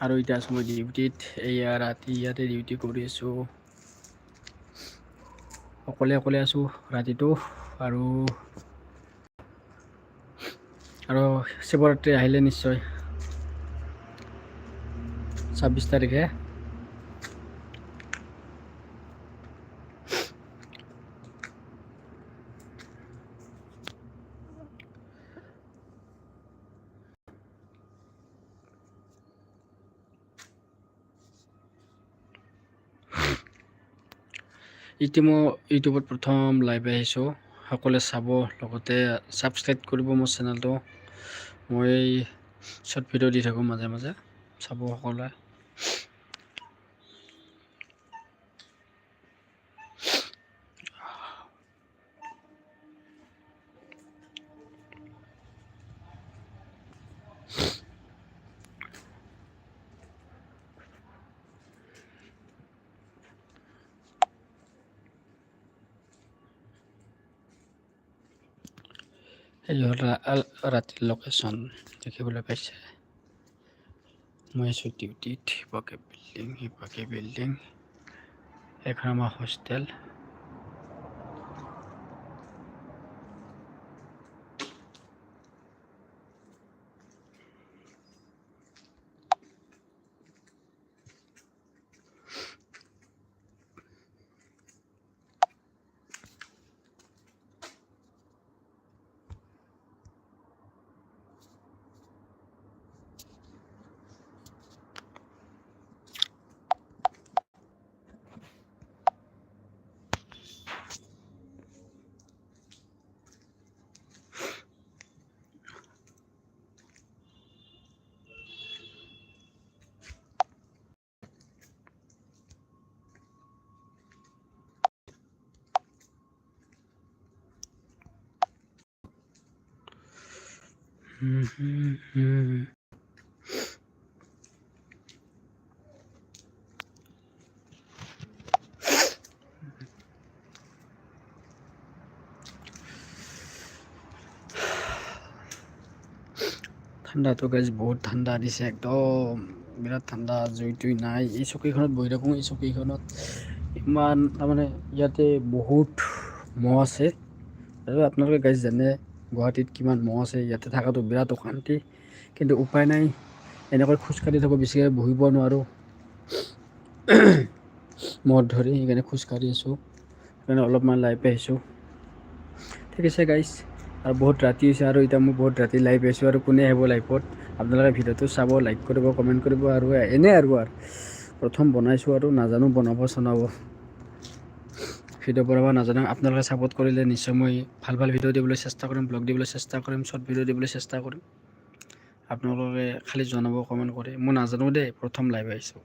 আৰু এতিয়া আছোঁ মই ডিউটিত এয়া ৰাতি ইয়াতে ডিউটি কৰি আছোঁ। অকলে অকলে আছোঁ ৰাতিটো আৰু আৰু শিৱৰাত্ৰি আহিলে নিশ্চয়। ছাব্বিছ তাৰিখে। এতিয়া মই ইউটিউবত প্ৰথম লাইভ আহিছোঁ। সকলোৱে চাব লগতে ছাবস্ক্ৰাইব কৰিব মোৰ চেনেলটো মই শ্বৰ্ট ভিডিঅ' দি থাকোঁ মাজে মাজে। চাব সকলোৱে। এই ৰাতিৰ লোকেশ্যন দেখিবলৈ পাইছে মই আছোঁ ডিউটিত শিৱকে বিল্ডিং শিৱকে বিল্ডিং এখন আমাৰ হোষ্টেল ঠাণ্ডাটো গাইজ বহুত ঠাণ্ডা দিছে একদম। বিৰাট ঠাণ্ডা, জুই টুই নাই। এই চকীখনত বহি থাকোঁ, এই চকীখনত ইমান তাৰমানে ইয়াতে বহুত মহ আছে। আৰু আপোনালোকে গাইজ জানে গুৱাহাটীত কিমান মহ আছে, ইয়াতে থকাটো বিৰাট অশান্তি। কিন্তু উপায় নাই, এনেকৈ খোজকাঢ়ি থাকোঁ, বেছিকৈ বহিব নোৱাৰোঁ। মদ ধৰি সেইকাৰণে খোজকাঢ়ি আছোঁ, সেইকাৰণে অলপমান লাইভ আহিছোঁ। ঠিক আছে গাইজ আৰু বহুত ৰাতি হৈছে আৰু এতিয়া মই বহুত ৰাতি লাইভ আহিছোঁ আৰু কোনে আহিব লাইভত আপোনালোকে ভিডিঅ'টো চাব লাইক কৰিব কমেণ্ট কৰিব আৰু এনে আৰু আৰু। প্ৰথম বনাইছোঁ আৰু, নাজানো বনাব, চনাব। ভিডিঅ' বনাব নাজানো আপোনালোকে ছাপোৰ্ট কৰিলে নিশ্চয় মই ভালো ভালো ভিডিঅ' দিবলৈ চেষ্টা কৰিম ব্লগ দিবলৈ চেষ্টা কৰিম শ্বৰ্ট ভিডিঅ' দিবলৈ চেষ্টা কৰিম। আপোনালোকে খালি জনাব কমেণ্ট কৰি। মই নাজানো দেই, প্ৰথম লাইভ আহিছোঁ।